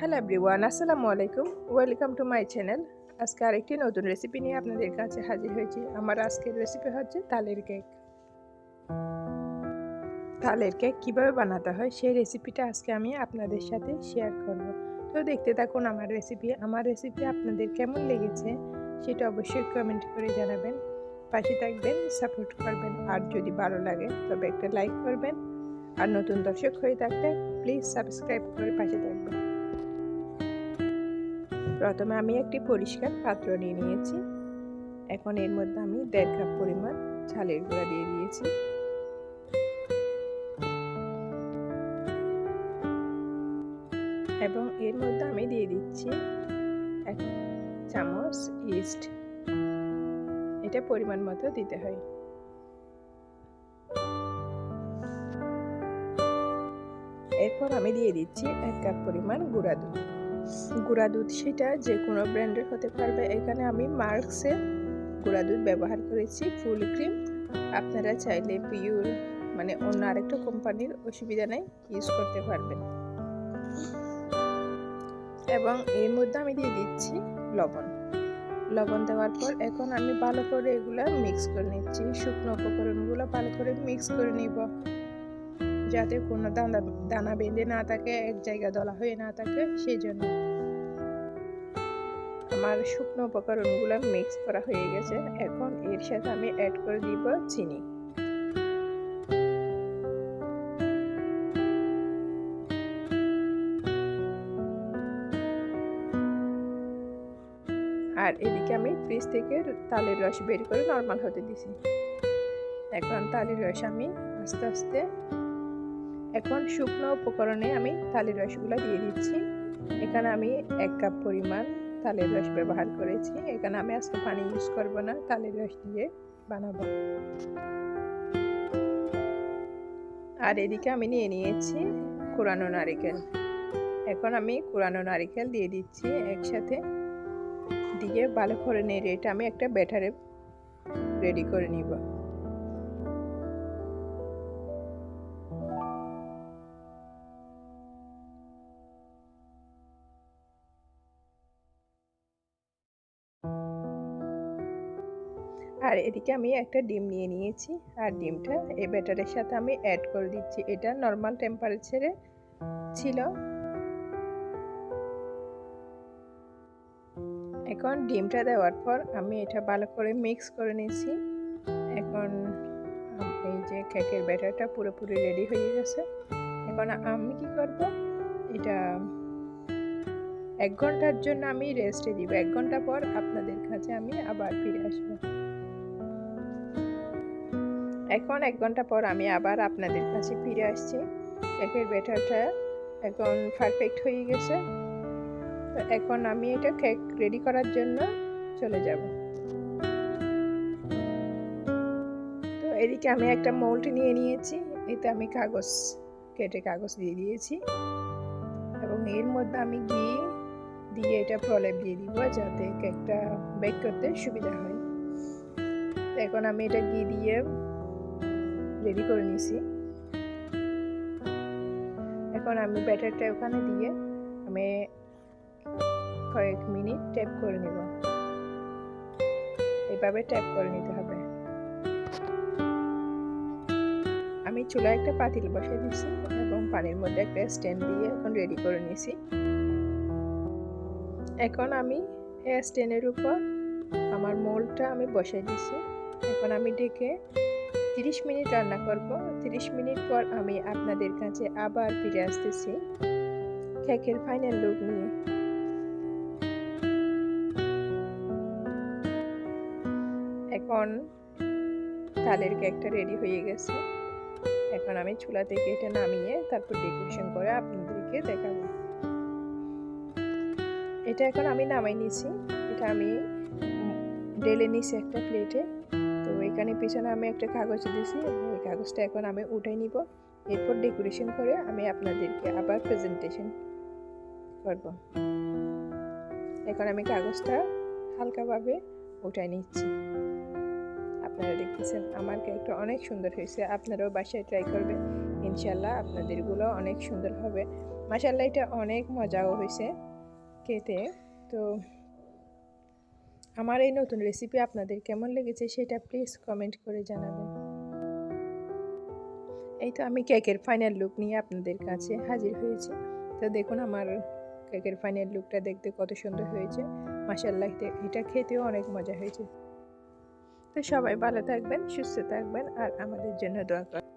Hello everyone আসসালামু আলাইকুম welcome to my channel আজকে আরেকটি নতুন রেসিপি নিয়ে আপনাদের কাছে হাজির হয়েছি। আমার আজকের রেসিপি হচ্ছে তালের কেক তালের কেক কীভাবে বানাতে হয় সেই রেসিপিটা আজকে আমি আপনাদের সাথে শেয়ার করব। তো দেখতে থাকুন আমার রেসিপি আমার রেসিপি আপনাদের কেমন লেগেছে সেটা অবশ্যই কমেন্ট করে জানাবেন। পাশে থাকবেন সাপোর্ট করবেন। আর যদি ভালো লাগে, তবে একটা লাইক করবেন। আর নতুন দর্শক হয়ে থাকলে প্লিজ সাবস্ক্রাইব করে পাশে থাকবেন। প্রথমে আমি একটি পরিষ্কার পাত্র নিয়ে নিয়েছি। এখন এর মধ্যে আমি দেড় কাপ পরিমাণ ছালের গুঁড়া দিয়ে দিয়েছি। এবং এর মধ্যে আমি দিয়ে দিচ্ছি এক চামচ ইস্ট এটা পরিমাণ মতো দিতে হয়। এরপর আমি দিয়ে দিচ্ছি এক কাপ পরিমাণ গুঁড়া দুধ। গুঁড়া দুধ সেটা যে কোনো ব্র্যান্ডের হতে পারবে। এখানে আমি মার্কসের গুঁড়া দুধ ব্যবহার করেছি, ফুল ক্রিম। আপনারা চাইলে পিওর মানে অন্য আরেকটা কোম্পানির অসুবিধা নেই, ইউজ করতে পারবেন। এবং এর মধ্যে আমি দিয়ে দিচ্ছি লবণ। লবণ দেওয়ার পর এখন আমি ভালো করে এগুলো মিক্স করে নিচ্ছি। শুকনো উপকরণগুলো ভালো করে মিক্স করে নিব। যাতে কোনো দানা দানা বেঁধে না থাকে, এক জায়গায় দলা হয়ে না থাকে সেই জন্য আমার শুকনো উপকরণগুলো মিক্স করা হয়ে গেছে। এখন এর সাথে আমি অ্যাড করে দিব চিনি। আর এদিকে আমি ফ্রিজ থেকে তালের রস বের করে নর্মাল হতে দিছি। এখন তালের রস আমি আস্তে আস্তে এখন শুকনো উপকরণে আমি তালের রসগুলো দিয়ে দিচ্ছি। এখানে আমি এক কাপ পরিমাণ তালের রস ব্যবহার করেছি। এখানে আমি আজকে পানি ইউজ করব না, তালের রস দিয়ে বানাবো। আর এদিকে আমি নিয়ে নিয়েছি কোরানো নারিকেল। এখন আমি কোরানো নারিকেল দিয়ে দিচ্ছি একসাথে। দিয়ে ভালো করে নেড়ে এটা আমি একটা ব্যাটারে রেডি করে নিব। আর এদিকে আমি একটা ডিম নিয়ে নিয়েছি। আর ডিমটা এই ব্যাটারের সাথে আমি অ্যাড করে দিচ্ছি। এটা নর্মাল টেম্পারেচারে ছিল। এখন ডিমটা দেওয়ার পর আমি এটা ভালো করে মিক্স করে নিয়েছি। এখন এই যে কেকের ব্যাটারটা পুরোপুরি রেডি হয়ে গেছে। এখন আমি কি করব? এটা এক ঘণ্টার জন্য আমি রেস্টে দিব। এক ঘণ্টা পর আপনাদের কাছে আমি আবার ফিরে আসব। এখন এক ঘণ্টা পর আমি আবার আপনাদের কাছে ফিরে আসছি। কেকের ব্যাটারটা এখন পারফেক্ট হয়ে গেছে। তো এখন আমি এটা কেক রেডি করার জন্য চলে যাব। তো এদিকে আমি একটা মোল্ড নিয়ে নিয়েছি। এতে আমি কাগজ, কেটে কাগজ দিয়ে দিয়েছি। এবং এর মধ্যে আমি ঘি দিয়ে এটা প্রলেপ দিয়ে দিব যাতে কেকটা বেক করতে সুবিধা হয়। এখন আমি এটা ঘি দিয়ে রেডি করে নিয়েছি। এখন আমি ব্যাটারটা ওখানে দিয়ে আমি কয়েক মিনিট ট্যাপ করে নেব। এভাবে ট্যাপ করে নিতে হবে। আমি চুলায় একটা পাতিল বসে দিয়েছি এবং পানির মধ্যে একটা স্ট্যান্ড দিয়ে এখন রেডি করে নিয়েছি। এখন আমি এই স্ট্যান্ডের উপর আমার মোলটা আমি বসে দিয়েছি। এখন আমি ডেকে তিরিশ মিনিট রান্না করব। তিরিশ মিনিট পর আমি আপনাদের কাছে আবার ফিরে আসতেছি। কেকের ফাইনাল লুক নিয়ে। এখন তালের কেকটা রেডি হয়ে গেছে। এখন আমি চুলা থেকে এটা নামিয়ে তারপর ডেকোরেশন করে আপনাদেরকে দেখাবো। এটা এখন আমি নামাই নিছি। এটা আমি ডেলে নিছি একটা প্লেটে এখানে পিছনে আমি একটা কাগজ দিয়েছি এই কাগজটা এখন আমি উঠাই নিব। এরপর ডেকোরেশন করে আমি আপনাদেরকে আবার প্রেজেন্টেশন করব। এখন আমি কাগজটা হালকাভাবে উঠাই নিচ্ছি। আপনারা দেখতেছেন, আমার কেকটা অনেক সুন্দর হয়েছে। আপনারাও বাসায় ট্রাই করবেন। ইনশাল্লাহ আপনাদেরগুলো অনেক সুন্দর হবে। মাসাল্লাহ এটা অনেক মজাও হয়েছে খেতে। তো আমার এই নতুন রেসিপি আপনাদের কেমন লেগেছে সেটা প্লিজ কমেন্ট করে জানাবেন। এই তো আমি কেকের ফাইনাল লুক নিয়ে আপনাদের কাছে হাজির হয়েছি। তো দেখুন আমার কেকের ফাইনাল লুকটা দেখতে কত সুন্দর হয়েছে। মাসাল্লাহ এটা খেতেও অনেক মজা হয়েছে। তো সবাই ভালো থাকবেন, সুস্থ থাকবেন আর আমাদের জন্য দোয়া করবেন